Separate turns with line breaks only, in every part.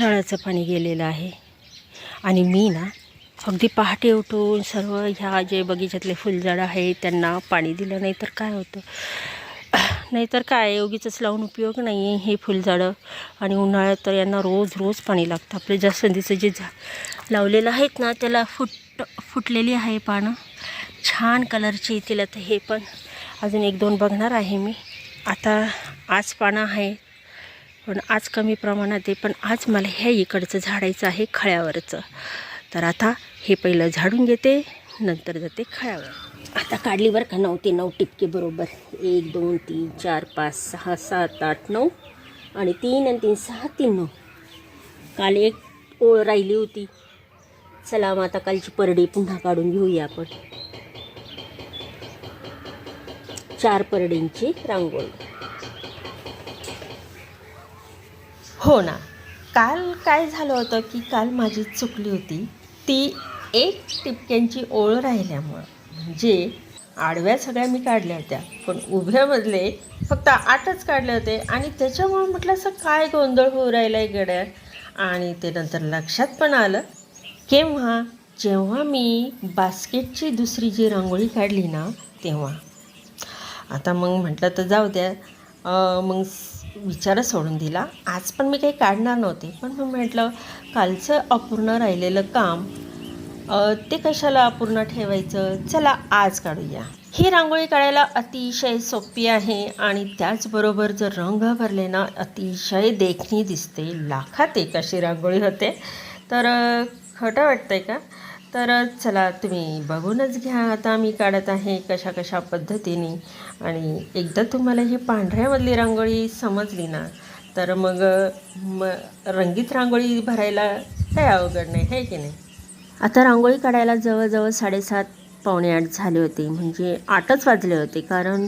नळाचं पाणी गेलेलं आहे. आणि मी ना अगदी पहाटे उठून सर्व ह्या जे बगीच्यातले फुलझाडं आहे त्यांना पाणी दिलं. नाही तर काय होतं? नाहीतर काय? उगीचंच लावून उपयोग नाही आहे हे फुलझाडं. आणि उन्हाळ्यात तर यांना रोज रोज पाणी लागतं. आपले जास्वंदीचं जे झा लावलेलं आहेत ना त्याला फुट फुटलेली आहे पानं. छान कलरची येतील आता हे पण. अजून एक दोन बघणार आहे मी. आता आज पानं आहे पण आज कमी प्रमाणात आहे पण आज मला ह्या इकडचं झाडायचं आहे खळ्यावरचं. तर आता हे पहिलं झाडून घेते नंतर जाते खळ्यावर. आता काढली बरं का नऊ ते नऊ टिपके बरोबर. एक दोन तीन चार पाच सहा सात आठ नऊ आणि तीन आणि तीन सहा तीन नऊ. काल एक ओळ राहिली होती. चला मग आता कालची परडी पुन्हा काढून घेऊया आपण. चार परडींची रांगोळी.
हो ना. काल काय झालं होतं की काल माझी चुकली होती. ती एक टिपक्यांची ओळ राहिल्यामुळं. म्हणजे आडव्या सगळ्या मी काढल्या होत्या. पण उभ्यामधले फक्त आठच काढले होते. आणि त्याच्यामुळं म्हटलं असं काय गोंधळ होऊ राहिला आहे गड्या? आणि ते नंतर लक्षात पण आलं केव्हा? जेव्हा मी बास्केटची दुसरी जी रांगोळी काढली ना तेव्हा. आता मग म्हटलं तर जाऊ द्या. मग विचारच सोडून दिला. आज पण मी काही काढणार नव्हते पण मग म्हटलं कालचं अपूर्ण राहिलेलं काम ते कशाला अपूर्ण ठेवायचं? चला आज काढूया. ही रांगोळी काढायला अतिशय सोपी आहे आणि त्याचबरोबर जर रंग भरले ना अतिशय देखणी दिसते. लाखात एक अशी रांगोळी होते. तर अं, खोटं वाटतंय का? तर चला तुम्ही बघूनच घ्या. आता मी काढत आहे कशा कशा पद्धतीने. आणि एकदा तुम्हाला ही पांढऱ्यामधली रांगोळी समजली ना तर मग म रंगीत रांगोळी भरायला काही अवघड नाही आहे की नाही?
आता रांगोळी काढायला जवळजवळ साडेसात पावणे आठ झाले होते. म्हणजे आठच वाजले होते कारण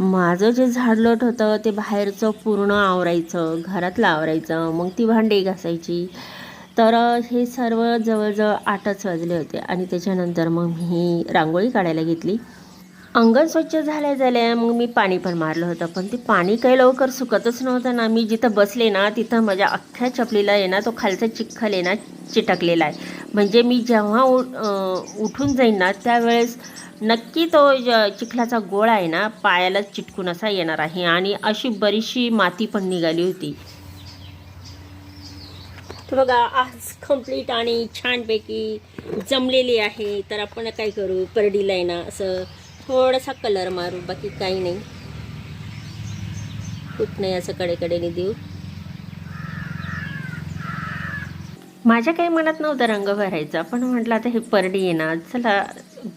माझं जे झाडलोट होतं ते बाहेरचं पूर्ण आवरायचं घरातलं आवरायचं. मग ती भांडी घासायची. तर हे सर्व जवळजवळ आठच वाजले होते आणि त्याच्यानंतर मग मी रांगोळी काढायला घेतली. अंगण स्वच्छ झाल्या झाल्या मग मी पाणी पण मारलं होतं. पण ते पाणी काही लवकर सुकतच नव्हतं ना. मी जिथं बसले ना तिथं माझ्या अख्ख्या चपलीला आहे ना तो खालचा चिखल आहे ना चिटकलेला आहे. म्हणजे मी जेव्हा उ उठून जाईन ना त्यावेळेस नक्की तो ज- चिखलाचा गोळा आहे ना पायाला चिटकून असा येणार आहे. आणि अशी बरीचशी माती पण निघाली होती. तर बघा आज कंप्लीट आणि छानपैकी जमलेली आहे. तर आपण काय करू? परडीला आहे ना असं थोडासा कलर मारू बाकी काही नाही. खूप नाही असं कडेकडेने देऊ. माझ्या काही मनात नव्हतं रंग भरायचा पण म्हटलं आता हे परडी आहे ना चला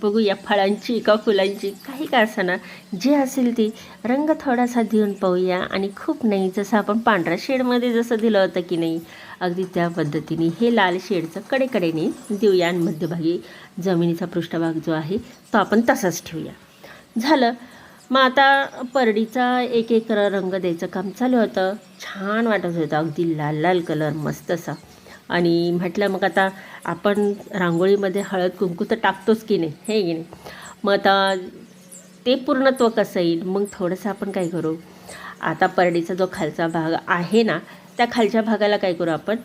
बघूया फळांची का फुलांची काही का ना जे असेल ती रंग थोडासा देऊन पाहूया. आणि खूप नाही जसं आपण पांढऱ्या शेडमध्ये जसं दिलं होतं की नाही अगदी त्या पद्धतीने हे लाल शेडचं कडेकडेने देऊया. आणि मध्यभागी जमिनीचा पृष्ठभाग जो आहे तो आपण तसाच ठेवूया. झालं. मग आता परडीचा एक एक रंग द्यायचं काम चालू होतं. छान वाटत होतं. अगदी लाल लाल कलर मस्त असा. आणि म्हटलं मग आता आपण रांगोळीमध्ये हळद कुंकू तर टाकतोच की नाही हे की नाही? मग आता ते पूर्णत्व कसं येईल? मग थोडंसं आपण काय करू? आता परडीचा जो खालचा भाग आहे ना त्या खालच्या भागाला काय करू आपण?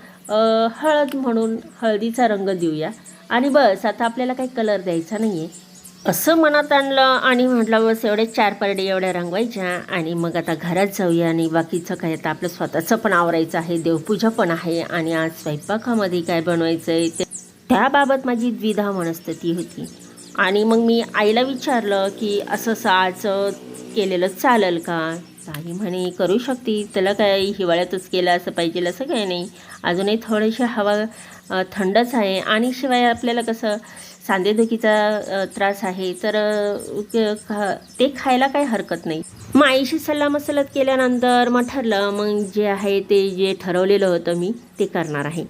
हळद म्हणून हळदीचा रंग देऊया. आणि बस आता आपल्याला काही कलर द्यायचा नाही आहे असं मनात आणलं आणि म्हटलं बस एवढे चार परडे एवढ्या रंगवायच्या आणि मग आता घरात जाऊया आणि बाकीचं काय आता आपलं स्वतःचं पण आवरायचं आहे देवपूजा पण आहे आणि आज स्वयंपाकामध्ये काय बनवायचं आहे ते. त्याबाबत माझी द्विधा मनस्थिती होती. आणि मग मी आईला विचारलं की असं असं आज केलेलं चालेल का? आई म्हणे करू शकते. त्याला काय हिवाळ्यातच केलं असं पाहिजे असं काही नाही. अजूनही थोडीशी हवा थंडच आहे आणि शिवाय आपल्याला कसं सांधेदुखीचा त्रास आहे तर खा- ते खायला काही हरकत नाही. मग आईशी सल्लामसलत केल्यानंतर मग ठरलं मग जे आहे ते जे ठरवलेलं होतं मी ते करणार आहे.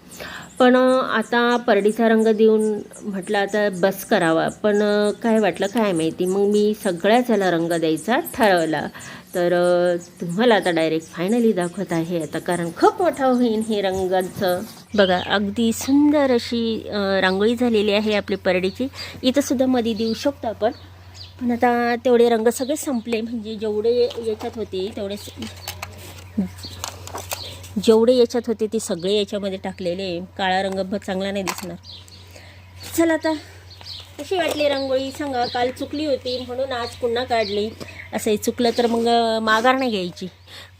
पण आता परडीचा रंग देऊन म्हटलं आता बस करावा. पण काय वाटलं काय माहिती? मग मी सगळ्याच याला रंग द्यायचा ठरवला. तर तुम्हाला आता डायरेक्ट फायनली दाखवत आहे आता कारण खूप मोठा होईन हे रंगाचं. बघा अगदी सुंदर अशी रांगोळी झालेली आहे आपली परडीची. इथंसुद्धा मध्ये देऊ शकतो आपण. पण आता तेवढे रंग सगळे संपले. म्हणजे जेवढे याच्यात होते तेवढे जेवढे याच्यात होते ते सगळे याच्यामध्ये टाकलेले. काळा रंग चांगला नाही दिसणार. चला आता कशी वाटली रांगोळी? सांगा काल चुकली होती म्हणून आज पुन्हा काढली. असंही चुकलं तर मग माघार नाही घ्यायची.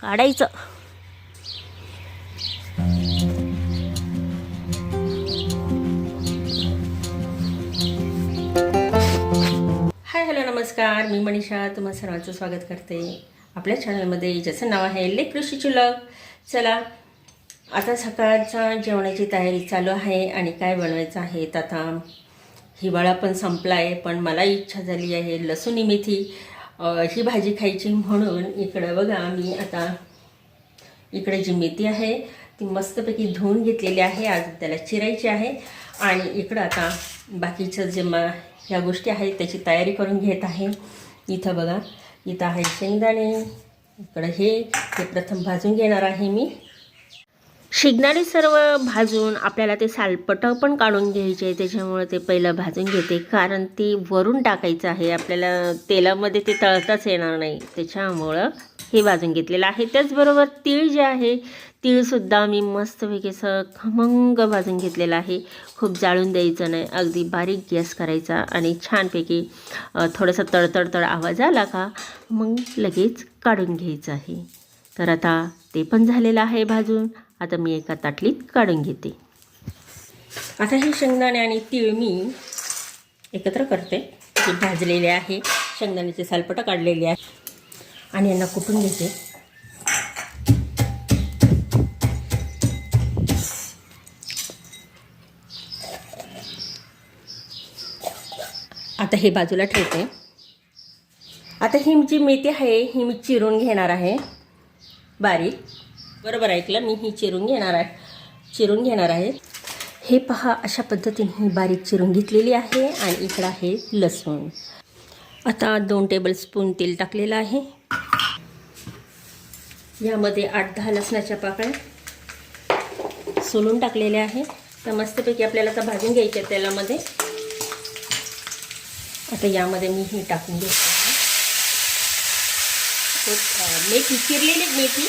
काढायचं. हाय हॅलो नमस्कार. मी मनीषा तुम्हा सर्वांचं स्वागत करते. आपल्या चॅनलमध्ये ज्याचं नाव आहे लेख कृषी चुलक. चला आता सकाळचा जेवणाची तयारी चालू आहे आणि काय बनवायचं आहे तर आता हिवाळा पण संपला आहे पण मला इच्छा झाली आहे लसूणी मेथी ही भाजी खायची म्हणून इकडं बघा मी आता इकडे जी मेथी आहे ती मस्तपैकी धुवून घेतलेली आहे आज त्याला चिरायची आहे. आणि इकडं आता बाकीचं जे मा ह्या गोष्टी आहेत त्याची तयारी करून घेत आहे. इथं बघा इथं आहे शेंगदाणे. इकडं हे हे प्रथम भाजून घेणार आहे मी. शेंगदाणे सर्व भाजून आपल्याला ते सालपटं पण काढून घ्यायचे आहे त्याच्यामुळे ते पहिलं भाजून घेते. कारण ते वरून टाकायचं आहे आपल्याला तेलामध्ये ते तळताच येणार नाही. त्याच्यामुळं हे भाजून घेतलेलं आहे. त्याचबरोबर तीळ जे आहे तीळसुद्धा मी मस्तपैकी असं खमंग भाजून घेतलेलं आहे. खूप जाळून द्यायचं नाही. अगदी बारीक गॅस करायचा आणि छानपैकी थोडंसं तडतडतड आवाज आला का मग लगेच काढून घ्यायचं आहे. तर आता ते पण झालेलं आहे भाजून. आता मी एका ताटलीत काढून घेते. आता हे शेंगदाणे आणि तीळ मी एकत्र करते. भाजलेले आहे. शेंगदाण्याचे सालपटं काढलेले आहे. आणि यांना कुटून घेते. आता हे बाजूला ठेवते. आता ही जी मेथी आहे ही मी चिरून घेणार आहे. बारीक. बरोबर ऐकलं? मी ही चिरून घेणार आहे. चिरून घेणार आहे. हे पहा अशा पद्धतीने ही बारीक चिरून घेतलेली आहे. आणि इकडं आहे लसूण. आता दोन टेबलस्पून तेल टाकलेलं आहे. यामध्ये आठ दहा लसणाच्या पाकळ्या सोलून टाकलेल्या आहे तर मस्तपैकी आपल्याला आता भाजून घ्यायच्या तेलामध्ये. आता यामध्ये मी ही टाकून घेते. मेथी चिरलेली मेथी.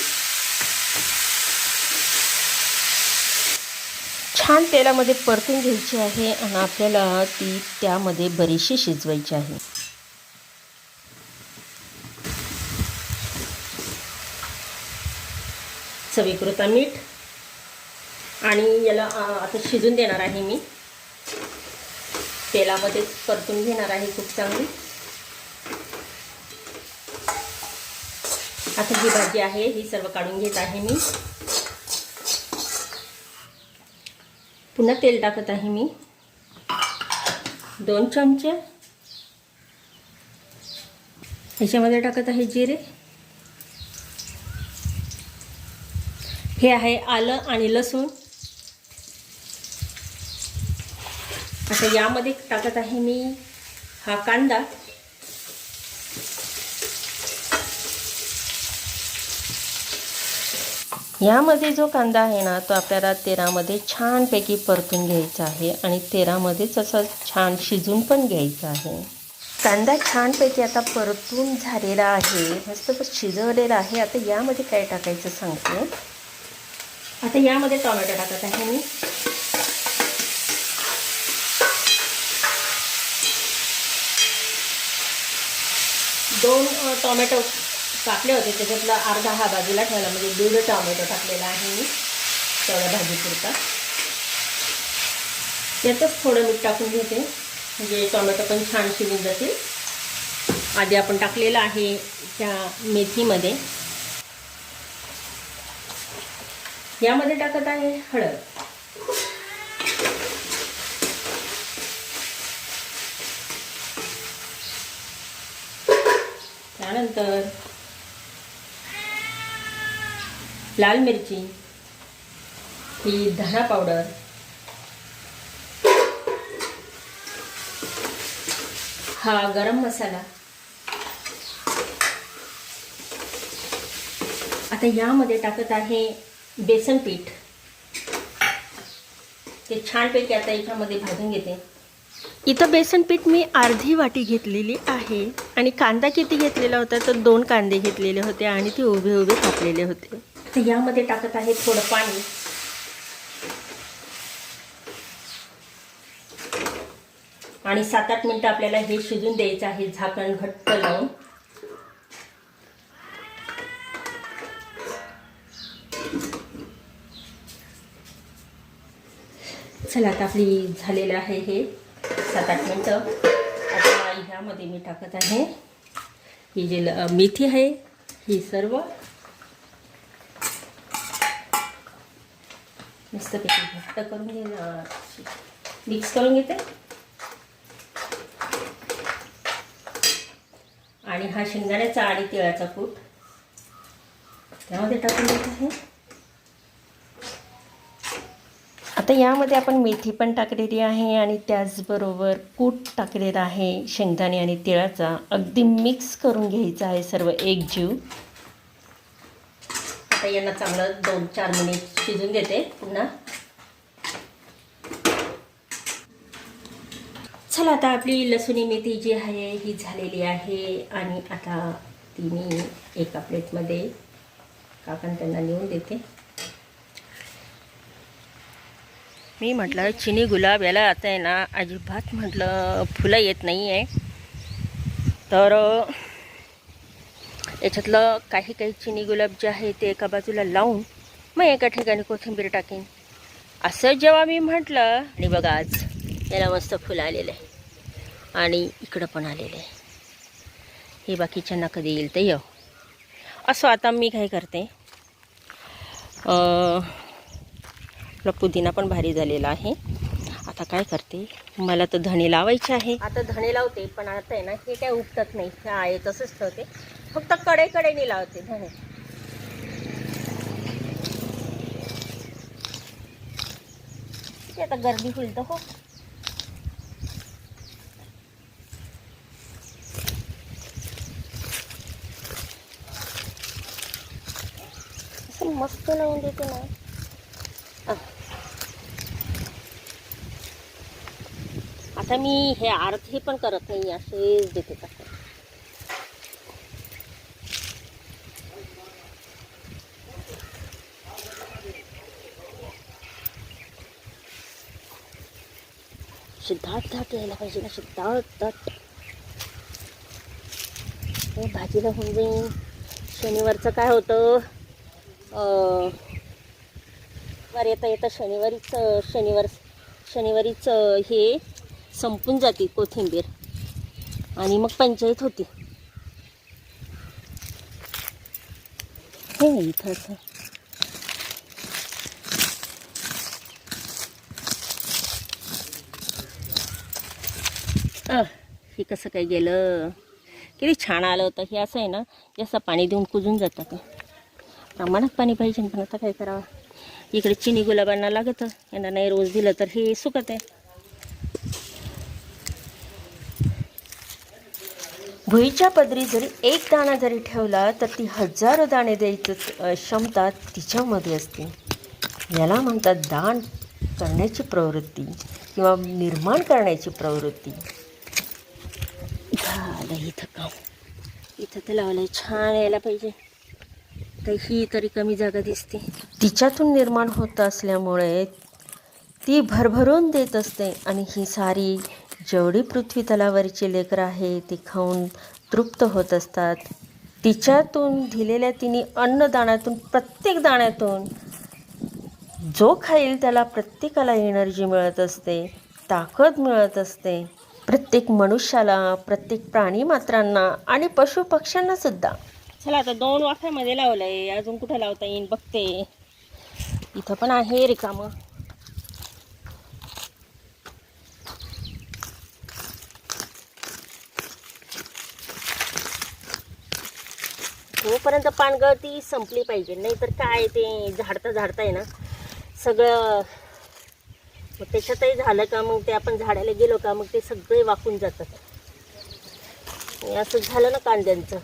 छान तेलामध्ये परतून घ्यायची आहे आणि आपल्याला ती त्यामध्ये बरीचशी शिजवायची आहे. चवीकृता मीठ. आणि याला आता शिजून देणार आहे मी. तेलामध्येच परतून घेणार आहे खूप चांगली. आता ही भाजी आहे ही सर्व काढून घेत आहे मी. पुन्हा तेल टाकत आहे मी. दोन चमचे. ह्याच्यामध्ये टाकत आहे जिरे. हे आहे आलं आणि लसूण. आता यामध्ये टाकत आहे मी हा कांदा. यामध्ये जो कांदा आहे ना तो आपल्याला तेलामध्ये छानपैकी परतून घ्यायचा आहे आणि तेलामध्येच असं छान शिजून पण घ्यायचं आहे. कांदा छानपैकी आता परतून झालेला आहे मस्त शिजवलेला आहे. आता यामध्ये काय टाकायचं सांगते. आता यामध्ये टोमॅटो टाकत आहे मी. दोन टोमॅटो कापले होते त्याच्यातला अर्धा हा बाजूला ठेवला म्हणजे दीड टोमॅटो टाकलेला आहे मी तेवढ्या भाजीपुरता. यातच थोडं मीठ टाकून घेते म्हणजे टोमॅटो पण छान शिजून जातील. आधी आपण टाकलेलं आहे त्या मेथीमध्ये. यामध्ये टाकत आहे हळद. त्यानंतर लाल मिरची ही धना पावडर हा गरम मसाला. आता यामध्ये टाकत आहे बेसन पीठ. ते छानपैकी आता याच्यामध्ये भाजून घेते. इथं बेसन पीठ मी अर्धी वाटी घेतलेली आहे. आणि कांदा किती घेतलेला होता तर दोन कांदे घेतलेले होते आणि ते उभे उभे कापलेले होते. तर यामध्ये टाकत आहे थोडं पाणी. आणि सात आठ मिनटं आपल्याला हे शिजून द्यायचं आहे झाकण घट्ट लावून. चला आता आपली झालेलं आहे हे. सात आठ मिनटं. आता ह्यामध्ये मी टाकत आहे. ही जी ल- मेथी आहे ही सर्व. मस्तपैकी घट्ट करून घे मिक्स करून घेते. आणि हा शेंगदाण्याचा आणि तिळाचा कूट त्यामध्ये टाकून देत आहे.
आता यामध्ये आपण मेथी पण टाकलेली आहे आणि त्याचबरोबर कूट टाकलेला आहे शेंगदाणे आणि तिळाचा. अगदी मिक्स करून घ्यायचा आहे सर्व एकजीव
आता यांना चांगलं दोन चार मिनिट शिजून घेते पुन्हा. चला आता आपली लसुणी मेथी जी आहे ही झालेली आहे. आणि आता ती मी एका प्लेटमध्ये काकण त्यांना नेऊन देते. मी म्हटलं चिनी गुलाब याला आता आहे ना अजिबात म्हटलं फुलं येत नाही आहे तर याच्यातलं काही काही चिनी गुलाब जे आहे ते एका बाजूला लावून मग एका ठिकाणी कोथिंबीर टाकेन. असं जेव्हा मी म्हटलं आणि बघा आज याला मस्त फुलं आलेलं आहे. आणि इकडं पण आलेलं आहे. हे बाकीच्यांना कधी येईल ते येऊ. असं आता मी काय करते आपला पुदिना पण भारी झालेला आहे. आता काय करते? मला तर धणे लावायचे आहे. आता धणे लावते पण आता आहे ना हे काय उपटत नाही. हे आहे तसंच ठेवते. फक्त कडे कडेने लावते धणे. आता गर्दी होईल तर हो. असं मस्त लावून देते ना. आता मी हे आरती पण करत नाही असेच देते टाकून अशी यायला पाहिजे ना सिद्धार्थ हे भाजीला होऊन जाईन. शनिवारचं काय होतं? अं, येता येता शनिवारीच शनिवार शनिवारीच हे संपून जाते कोथिंबीर. आणि मग पंचायत होती. हे इथं असं हे कसं काय गेलं? किती छान आलं होतं. हे असं आहे ना असं पाणी देऊन कुजून जातं ते. प्रमाणात पाणी पाहिजे पण आता काय करावं? इकडे चिनी गुलाबांना लागतं. यांना नाही रोज दिलं तर हे सुकत आहे.
भुईच्या पदरी जरी एक दाणा जरी ठेवला तर ती हजारो दाणे द्यायचं क्षमता तिच्यामध्ये असते. याला म्हणतात दान करण्याची प्रवृत्ती किंवा निर्माण करण्याची प्रवृत्ती.
झालं इथं काम. इथं तर लावलंय छान यायला पाहिजे. तर ही तरी कमी जागा दिसते.
तिच्यातून निर्माण होत असल्यामुळे ती भरभरून देत असते आणि ही सारी जेवढी पृथ्वी तलावरची लेकरं आहे ती खाऊन तृप्त होत असतात. तिच्यातून दिलेल्या तिने अन्नदाण्यातून प्रत्येक दाण्यातून जो खाईल त्याला प्रत्येकाला एनर्जी मिळत असते ताकद मिळत असते. प्रत्येक मनुष्याला प्रत्येक प्राणीमात्रांना आणि पशुपक्ष्यांना सुद्धा.
चला आता दोन वाफ्यामध्ये लावलंय. अजून कुठं लावता येईल? बघते. इथं पण आहे रिकामं. तोपर्यंत पानगळती संपली पाहिजे नाही तर काय ते झाडता झाडता आहे ना. सगळं मग त्याच्यातही झालं का मग ते आपण झाडाला गेलो का मग ते सगळे वाकून जातात. असं झालं ना कांद्यांचं.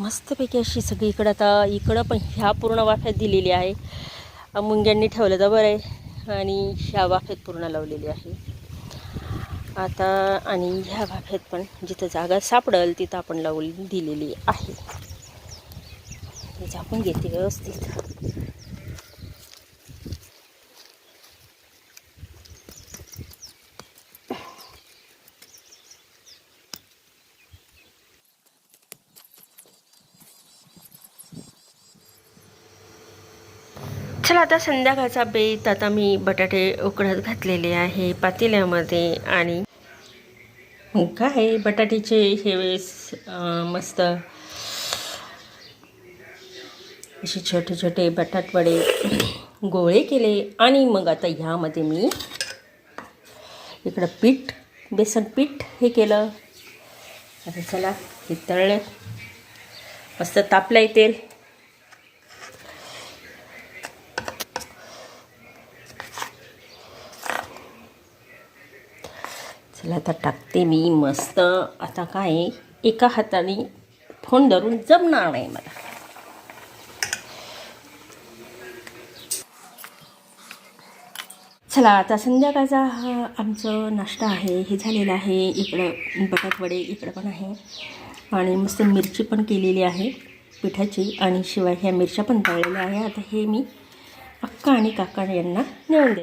मस्तपैकी अशी सगळी इकडं आता इकडं पण ह्या पूर्ण वाफ्यात दिलेली आहे. मुंग्यांनी ठेवलं तर बरं आहे. आणि ह्या वाफ्यात पूर्ण लावलेली आहे. आता आणि ह्या भागात पण जिथं जागा सापडेल तिथं आपण लावून दिलेली आहे. हे झाकून घेते व्यवस्थित. चला आता संध्याकाळचा बेत. आता मी बटाटे उकडत घातलेले आहे पातेल्यामध्ये आणि हो काय बटाट्याचे हे वेळेस मस्त. असे छोटे छोटे बटाटवडे गोळे केले आणि मग आता ह्यामध्ये मी इकडं पीठ बेसन पीठ हे केलं. आता चला हे तळलं. मस्त तापलं आहे तेल. चला आता टाकते मी मस्त. आता काय आहे, एका हाताने फोन धरून जमणार नाही मला. चला आता संध्याकाळचा हा आमचं नाश्ता आहे. हे झालेलं आहे. इकडं बटाटवडे इकडं पण आहे. आणि मस्त मिरची पण केलेली आहे पिठाची आणि शिवाय ह्या मिरच्या पण तळलेल्या आहे. आता हे मी अक्का आणि काका यांना नेऊन देते.